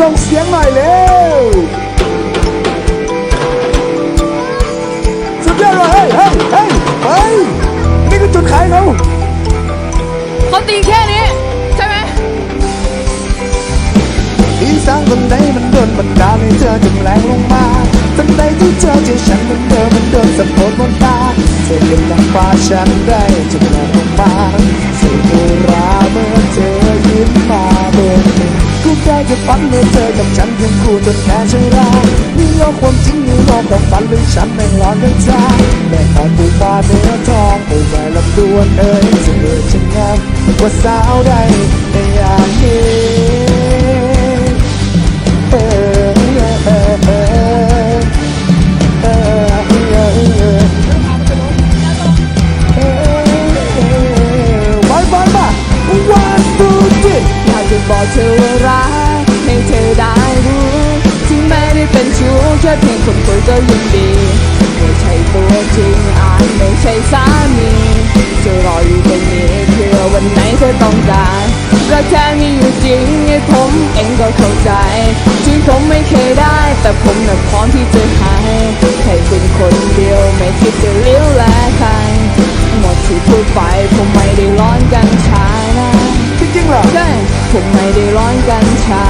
ส่งเสียงหน่อยเร็วสุดยอดเลยเฮ้ยเฮ้ยเฮ้ยเฮ้ยนี่คือจุดขายเราเขาตีแค่นี้ ใช่ไหมอีสานคนใดมันโดนบันดาลให้เธอจำแรงลงมาทันใดที่เจอเจอฉันมันเดิมมันโดนสะกดบนตาเธอเป็นนางฟ้าฉันได้จำแรงลงมาเสียงราเมื่อเธอยิ้มมาเบน กูได้จะฝันเมื่อเธอกับฉันเพียงคู่จนแค่ใช่รานี่โลกความจริงนี่โลกความฝันหรือฉันไม่ร้อนกันใจแม่ขอปูฟ้าเนื้อทองปูแหวนลำดวนเอ้ยเธอช่างงามกว่าสาวใดในอย่างนี้ รักให้เธอได้รู้ถึงแม้ได้เป็นชู้แค่เพียงคนคุยก็ยังดีไม่ใช่ตัวจริงอาจไม่ใช่สามีจะรออยู่ตรงนี้เพื่อวันไหนเธอต้องการรักแท้มีอยู่จริงให้ผมเองก็เข้าใจถึงผมไม่เคยได้ แต่ผมน่ะพร้อมที่จะให้ให้คุณคนเดียวไม่คิดจะเลี้ยวแลใคร ร้อนกัญชา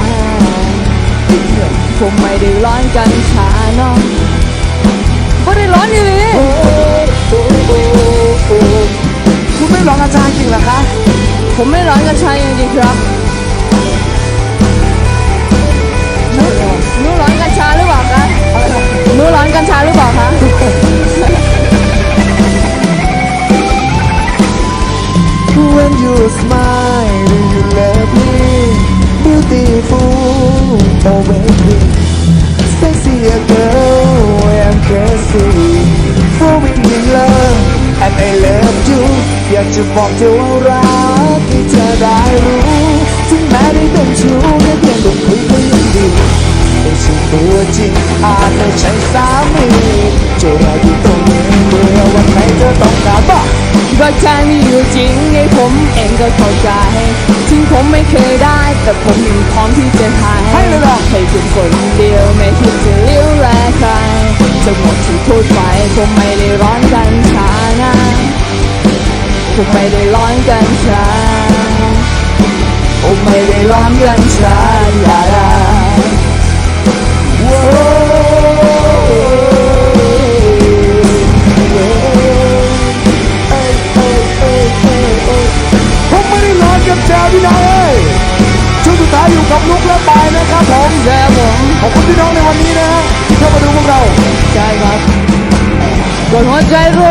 ผมไม่ได้ร้อนกัญชาเนาะไม่ได้ร้อนอยู่เลยโอ้โอ้โอ้โอ้คุณไม่ร้องอาจารย์จริงเหรอคะ ผมไม่ร้อนกัญชาจริงๆครับ beautiful always sexy a girl I'm crazy falling in love and I love you อยากจะบอกเธอว่ารักที่เธอได้รู้ถึงแม้ได้เป็นชู้แค่เพียงคนคุยก็ยังดีไม่ใช่ตัวจริงอาจไม่ใช่สามีจะรออยู่ตรงนี้ ผมเองก็เข้าใจ ถึงผมไม่เคยได้ แต่ผมยังพร้อมที่จะให้ให้เลยหรอให้คุณคนเดียวไม่คิดจะเลี้ยวแลใครจะหมดที่พูดไปผมไม่ได้ร้อนกันชานะผมไม่ได้ร้อนกันชาผมไม่ได้ร้อนกันชาอย่า กับลุกและปนะครับผมใช่ผมขอบคุณพี่น้องในวันนี้นะที่เข้ามาดูพวกเรา ใช่ครับกดหัวใจรัว